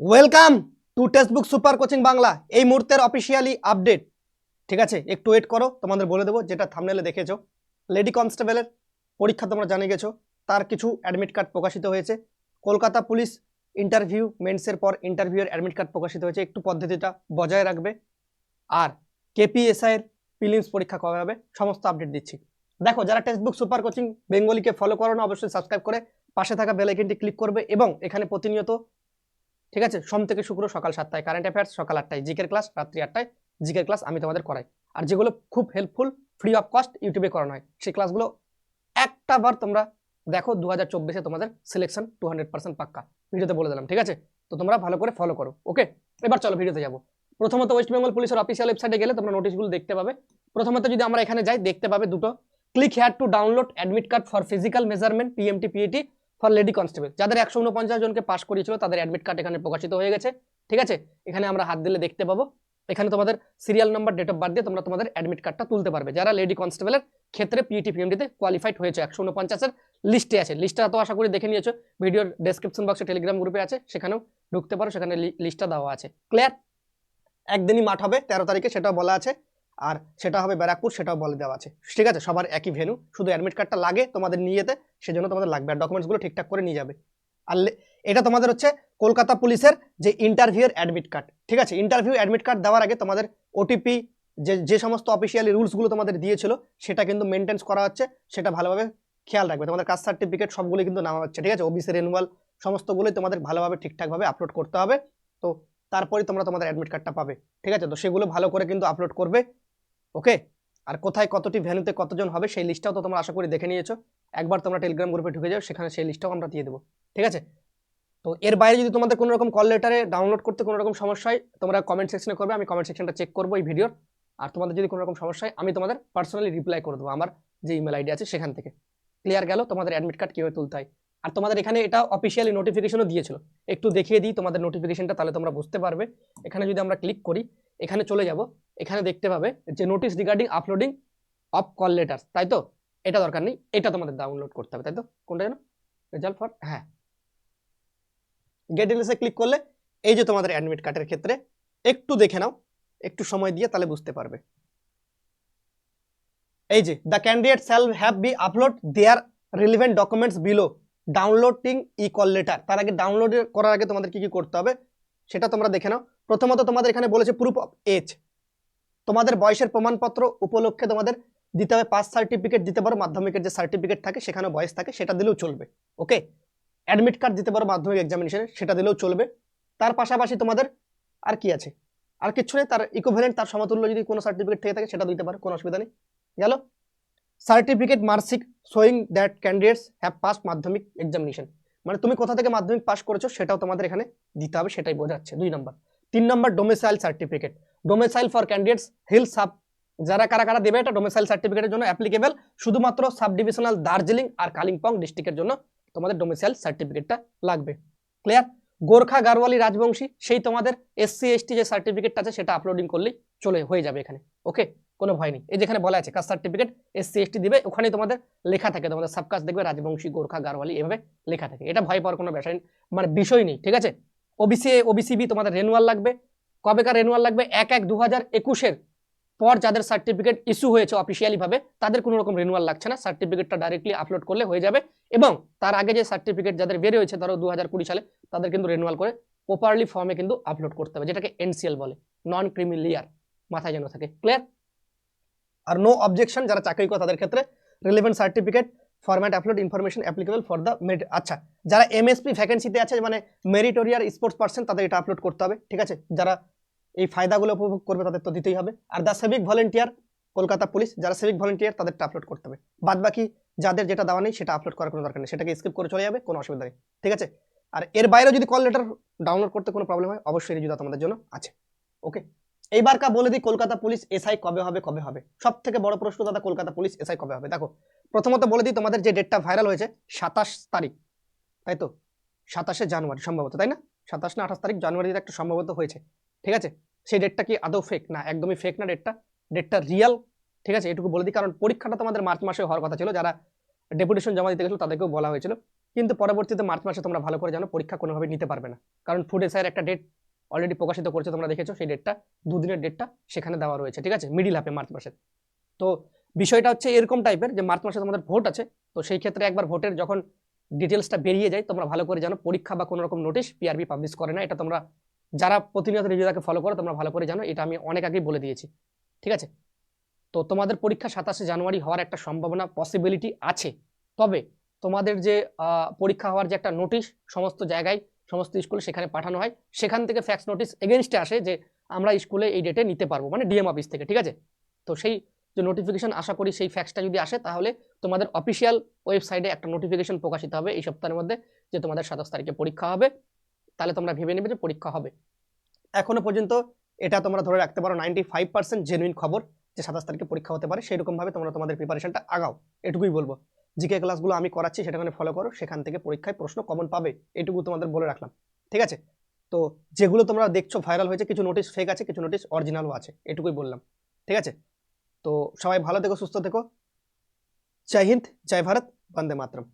Welcome to text book super coaching Bangla এই মুহূর্তের officially update ঠিক আছে? একটু ওয়েট করো, তোমাদের বলে দেবো, যেটা থামনেলে দেখেছ। লেডি কনস্টেবলের পরীক্ষা তোমরা জানিয়ে গেছো। তার কিছু অ্যাডমিট কার্ড প্রকাশিত হয়েছে। কলকাতা পুলিশ ইন্টারভিউ মেন্সের পর ইন্টারভিউয়ের অ্যাডমিট কার্ড প্রকাশিত হয়েছে। একটু পদ্ধতিটা বজায় রাখবে। আর কেপিএসআই এর প্রিলিমস পরীক্ষা কবে হবে সমস্ত আপডেট দিচ্ছি। দেখো, যারা টেক্সট বুক সুপার কোচিং বেঙ্গলিকে ফলো করো না, অবশ্যই সাবস্ক্রাইব করে পাশে থাকা বেল আইকনটি ক্লিক করবে এবং এখানে প্রতিনিয়ত ঠিক আছে? সোম থেকে শুক্র সকাল সাতটায় কারেন্ট অ্যাফেয়ার্স সকাল আটটায়, জিকের ক্লাস রাত্রি আটটায়, জিকের ক্লাস আমি তোমাদের করাই। আর যেগুলো খুব হেল্পফুল ফ্রি অফ কস্ট ইউটিউবে করানো হয়, সেই ক্লাসগুলো একটা বার তোমরা দেখো দু হাজার চব্বিশে তোমাদের সিলেকশন টু হান্ড্রেড পার্সেন্ট পাক্কা। ভিডিওতে বলে দিলাম, ঠিক আছে? তো তোমরা ভালো করে ফলো করো ওকে এবার চলো ভিডিওতে যাব। প্রথমত ওয়েস্ট বেঙ্গল পুলিশের অফিসিয়াল ওয়েবসাইটে গেলে তোমরা নোটিশগুলো দেখতে পাবে। প্রথমত যদি আমরা এখানে যাই, দেখতে পাবে দুটো। Click here to download admit card for physical measurement PMT PAT for lady constable যাদের একশো উনপঞ্চাশ জনকে পাস করিয়েছিল, তাদের অ্যাডমিট কার্ড এখানে প্রকাশিত হয়ে গেছে। ঠিক আছে? এখানে আমরা হাত দিলে দেখতে পাবো। এখানে তোমাদের serial number date of birth দিয়ে তোমরা তোমাদের অ্যাডমিট কার্ডটা তুলতে পারবে। যারা লেডি কনস্টেবলের ক্ষেত্রে পিএটি পিএমডিতে কোয়ালিফাইড হয়েছে, একশো উনপঞ্চাশের লিস্টে আছে। লিস্টটা তো আশা করি দেখে নিয়েছো। ভিডিওর ডেসক্রিপশন বক্সে টেলিগ্রাম গ্রুপে আছে। সেখানেও ঢুকতে পারো। সেখানে লিস্টটা দেওয়া আছে। ক্লিয়ার একদিনই মাঠ হবে, তেরো তারিখে সেটাও বলা আছে। আর সেটা হবে ব্যারাকপুর, সেটাও বলে দেওয়া আছে। ঠিক আছে, সবার একই ভেনু, শুধু অ্যাডমিট কার্ডটা লাগে তোমাদের নিয়ে যেতে, সেজন্য তোমাদের লাগবে। আর ডকুমেন্টসগুলো ঠিকঠাক করে নিয়ে যাবে। আর এটা তোমাদের হচ্ছে কলকাতা পুলিশের যে ইন্টারভিউয়ের অ্যাডমিট কার্ড ঠিক আছে ইন্টারভিউ অ্যাডমিট কার্ড দেওয়ার আগে তোমাদের ওটিপি যে যে সমস্ত অফিসিয়ালি রুলসগুলো তোমাদের দিয়েছিল, সেটা কিন্তু মেনটেন্স করা হচ্ছে। সেটা ভালোভাবে খেয়াল রাখবে। তোমাদের কাস্ট সার্টিফিকেট সবগুলো কিন্তু নেওয়া হচ্ছে। ঠিক আছে ওবিসি রেনুয়াল সমস্তগুলোই তোমাদের ভালোভাবে ঠিকঠাকভাবে আপলোড করতে হবে। তো তারপরে তোমরা তোমাদের অ্যাডমিট কার্ডটা পাবে। ঠিক আছে, তো সেগুলো ভালো করে কিন্তু আপলোড করবে। ওকে? আর কোথায় কতটি ভ্যানুতে কতজন হবে সেই লিস্টটাও তো তোমরা আশা করি দেখে নিয়েছো। একবার তোমরা টেলিগ্রাম গ্রুপে ঢুকে যাও, সেখানে সেই লিস্টটাও আমরা দিয়ে দেবো। ঠিক আছে? তো এর বাইরে যদি তোমাদের কোনো রকম কল লেটারে ডাউনলোড করতে কোনো রকম সমস্যা হয়, তোমরা কমেন্ট সেকশনে করবে, আমি কমেন্ট সেকশনটা চেক করব এই ভিডিওর আর তোমাদের যদি কোনো রকম সমস্যা হয়, আমি তোমাদের পার্সোনালি রিপ্লাই করে দেবো, আমার যে ইমেল আইডি আছে সেখান থেকে। ক্লিয়ার গেল? তোমাদের অ্যাডমিট কার্ড কীভাবে তুলতে হয়? আর তোমাদের এখানে এটা অফিসিয়ালি নোটিফিকেশনও দিয়েছিল। একটু দেখিয়ে দিই তোমাদের নোটিফিকেশনটা তাহলে তোমরা বুঝতে পারবে। এখানে যদি আমরা ক্লিক করি, এখানে চলে যাব। এখানে দেখতে পাবে যে notice regarding uploading of call letter তাই তো? এটা দরকার নেই, এটা তোমাদের ডাউনলোড করতে হবে, তাই তো? কোনটা যেন? রেজাল্ট ফর হ্যাঁ। গেট ডিটেলসে ক্লিক করলে এই যে তোমাদের অ্যাডমিট কার্ডের ক্ষেত্রে, একটু দেখে নাও, একটু সময় দিয়ে তাহলে বুঝতে পারবে। এই যে the candidate shall have be upload their relevant documents below downloading e call letter তার আগে ডাউনলোড করার আগে তোমাদের কি কি করতে হবে, সেটা তোমরা দেখে নাও। প্রথমত তোমাদের এখানে বলেছে প্রুফ অফ এজ তোমাদের বয়সের প্রমাণপত্র উপলক্ষে তোমাদের দিতে হবে পাস সার্টিফিকেট দিতে পারো, মাধ্যমিকের যে সার্টিফিকেট থাকে সেখানে বয়স থাকে, সেটা দিলেও চলবে ওকে অ্যাডমিট কার্ড দিতে পারো মাধ্যমিক এক্সামিনেশনে সেটা দিলেও চলবে। তার পাশাপাশি তোমাদের আর কি আছে? আর কিছু নেই, তার ইকোভ্যালেন্ট তার সমতুল্য যদি কোনো সার্টিফিকেট থেকে থাকে, সেটা দিতে পারো, কোনো অসুবিধা নেই। গেল। Certificate marksheet showing that candidates have pass Madhyamik examination মানে তুমি কোথা থেকে মাধ্যমিক পাস করেছ, সেটাও তোমাদের এখানে দিতে হবে, সেটাই বোঝাচ্ছে। দুই নম্বর তিন নম্বর domicile certificate domicile for candidates hill sub যারা কারা কারা দেবে এটা ডোমিসাইল সার্টিফিকেটের জন্য অ্যাপ্লিকেবল শুধুমাত্র সাব ডিভিশনাল দার্জিলিং আর কালিম্পং ডিস্ট্রিক্টের জন্য তোমাদের ডোমেসাইল সার্টিফিকেটটা লাগবে। ক্লিয়ার গোর্খা গারওয়ালি রাজবংশী, সেই তোমাদের এসসি এসটি যে সার্টিফিকেটটা আছে, সেটা আপলোডিং করলেই চলে, হয়ে যাবে এখানে। ওকে কোনো ভয় নেই। এই যেখানে বলা আছে, কাস্ট সার্টিফিকেট এসসি এসটি দিবে ওখানে তোমাদের লেখা থাকে, তোমাদের সাবকাস্ট দেখবে, রাজবংশী, গোর্খা গারওয়ালি এভাবে লেখা থাকে। এটা ভয় পাওয়ার কোনো বিষয় মানে বিষয় নেই, ঠিক আছে? ওবিসি ওবিসিবি তোমাদের রেনুয়াল লাগবে। কবেকার রেনুয়াল লাগবে? এক এক দু পর যাদের সার্টিফিকেট ইস্যু হয়েছে অফিসিয়ালি ভাবে, তাদের কোনো রকম রেনুয়াল লাগছে না। সার্টিফিকেটটা ডাইরেক্টলি আপলোড করলে হয়ে যাবে এবং তার আগে যে সার্টিফিকেট যাদের বের হয়েছে, ধরো দু হাজার কুড়ি সালে, তাদের কিন্তু রেনুয়াল করে প্রপারলি ফর্মে কিন্তু আপলোড করতে হবে, যেটাকে এনসিএল বলে নন ক্রিমিলিয়ার মাথায় যেন থাকে। ক্লিয়ার আর নো অবজেকশন যারা চাকরি করে তাদের ক্ষেত্রে relevant certificate format upload information applicable for the made আচ্ছা যারা এমএসপি ভ্যাকেন্সিতে আছে মানে মেরিটোরিয়ার স্পোর্টস পার্সন তাদের এটা আপলোড করতে হবে, ঠিক আছে? যারা এই ফায়দাগুলো উপভোগ করবে তাদের তো দিতেই হবে। আর the civic volunteer Kolkata police যারা সিভিক ভলেন্টিয়ার তাদেরটা আপলোড করতে হবে। বাদ বাকি যাদের যেটা দেওয়া নেই, সেটা আপলোড করার কোনো দরকার নেই। সেটাকে স্কিপ করে চলে যাবে, কোনো অসুবিধা নেই। ঠিক আছে? আর এর বাইরেও যদি কল লেটার ডাউনলোড করতে কোনো প্রবলেম হয়, অবশ্যই রিজুদা তোমাদের জন্য আছে। ওকে এইবার কা বলে দিই, কলকাতা পুলিশ এসআই কবে হবে কবে হবে? সব থেকে বড় প্রশ্ন দাদা, কলকাতা পুলিশ এসআই কবে হবে? দেখো, প্রথমত বলে দিই, তোমাদের যে ডেটটা ভাইরাল হয়েছে, সাতাশ তারিখ। তাই তো? সাতাশে জানুয়ারি, সম্ভবত, তাই না? সাতাশ না আঠাশ তারিখ জানুয়ারিতে একটা সম্ভবত হয়েছে। ঠিক আছে? সেই ডেটটা কি আদৌ ফেক না, একদমই ফেক না ডেটটা ডেটটা রিয়াল ঠিক আছে? এটুকু বলে দিই, কারণ পরীক্ষাটা তোমাদের মার্চ মাসে হওয়ার কথা ছিল, যারা ডেপুটেশন জমা দিতে গেছিল তাদেরকেও বলা হয়েছিল। কিন্তু পরবর্তীতে মার্চ মাসে তোমরা ভালো করে জানো, পরীক্ষা কোনোভাবে নিতে পারবে না। কারণ ফুড এসআইয়ের একটা ডেট অলরেডি প্রকাশিত করেছে, তোমরা দেখেছ, সেই ডেটটা দুদিনের ডেটটা সেখানে দেওয়া রয়েছে, ঠিক আছে? মিডিল হাফে মার্চ মাসের। তো বিষয়টা হচ্ছে এরকম টাইপের যে মার্চ মাসে তোমাদের ভোট আছে, তো সেই ক্ষেত্রে একবার ভোটের যখন ডিটেলসটা বেরিয়ে যায়, তোমরা ভালো করে জানো, পরীক্ষা বা কোনো রকম নোটিশ পিআরবি পাবলিশ করে না, এটা তোমরা যারা প্রতিনিয়ত রিভিউটাকে ফলো করো, তোমরা ভালো করে জানো, এটা আমি অনেক আগেই বলে দিয়েছি। ঠিক আছে? তো তোমাদের পরীক্ষা সাতাশে জানুয়ারি হওয়ার একটা সম্ভাবনা পসিবিলিটি আছে। তবে তোমাদের যে পরীক্ষা হওয়ার যে একটা নোটিশ সমস্ত জায়গায়, সমস্ত স্কুলে সেখানে পাঠানো হয়, সেখান থেকে ফ্যাক্স নোটিশ এগেনস্টে আসে যে, আমরা স্কুলে এই ডেটে নিতে পারব মানে ডিএম অফিস থেকে, ঠিক আছে? তো সেই যে নোটিফিকেশন আশা করি সেই ফ্যাক্সটা যদি আসে, তাহলে তোমাদের অফিসিয়াল ওয়েবসাইটে একটা নোটিফিকেশন প্রকাশিত হবে এই সপ্তাহের মধ্যে, যে তোমাদের সাতাশ তারিখে পরীক্ষা হবে। তাহলে তোমরা ভেবে নেবে যে পরীক্ষা হবে। এখনও পর্যন্ত এটা তোমরা ধরে রাখতে পারো নাইনটি ফাইভ পার্সেন্ট জেনুইন খবর যে সাতাশ তারিখে পরীক্ষা হতে পারে। সেরকমভাবে তোমরা তোমাদের প্রিপারেশনটা আগাও। এটুকুই বলব। জিকে ক্লাসগুলো আমি করাচ্ছি সেটাখানে ফলো করো। সেখান থেকে পরীক্ষায় প্রশ্ন কমন পাবে, এটুকু তোমাদের বলে রাখলাম। ঠিক আছে? তো যেগুলো তোমরা দেখছ ভাইরাল হয়েছে, কিছু নোটিশ ফেক আছে, কিছু নোটিশ অরিজিনালও আছে, এটুকুই বললাম। ঠিক আছে? তো সবাই ভালো থেকো, সুস্থ থেকো। জয় হিন্দ, জয় ভারত, বন্দে মাতরম।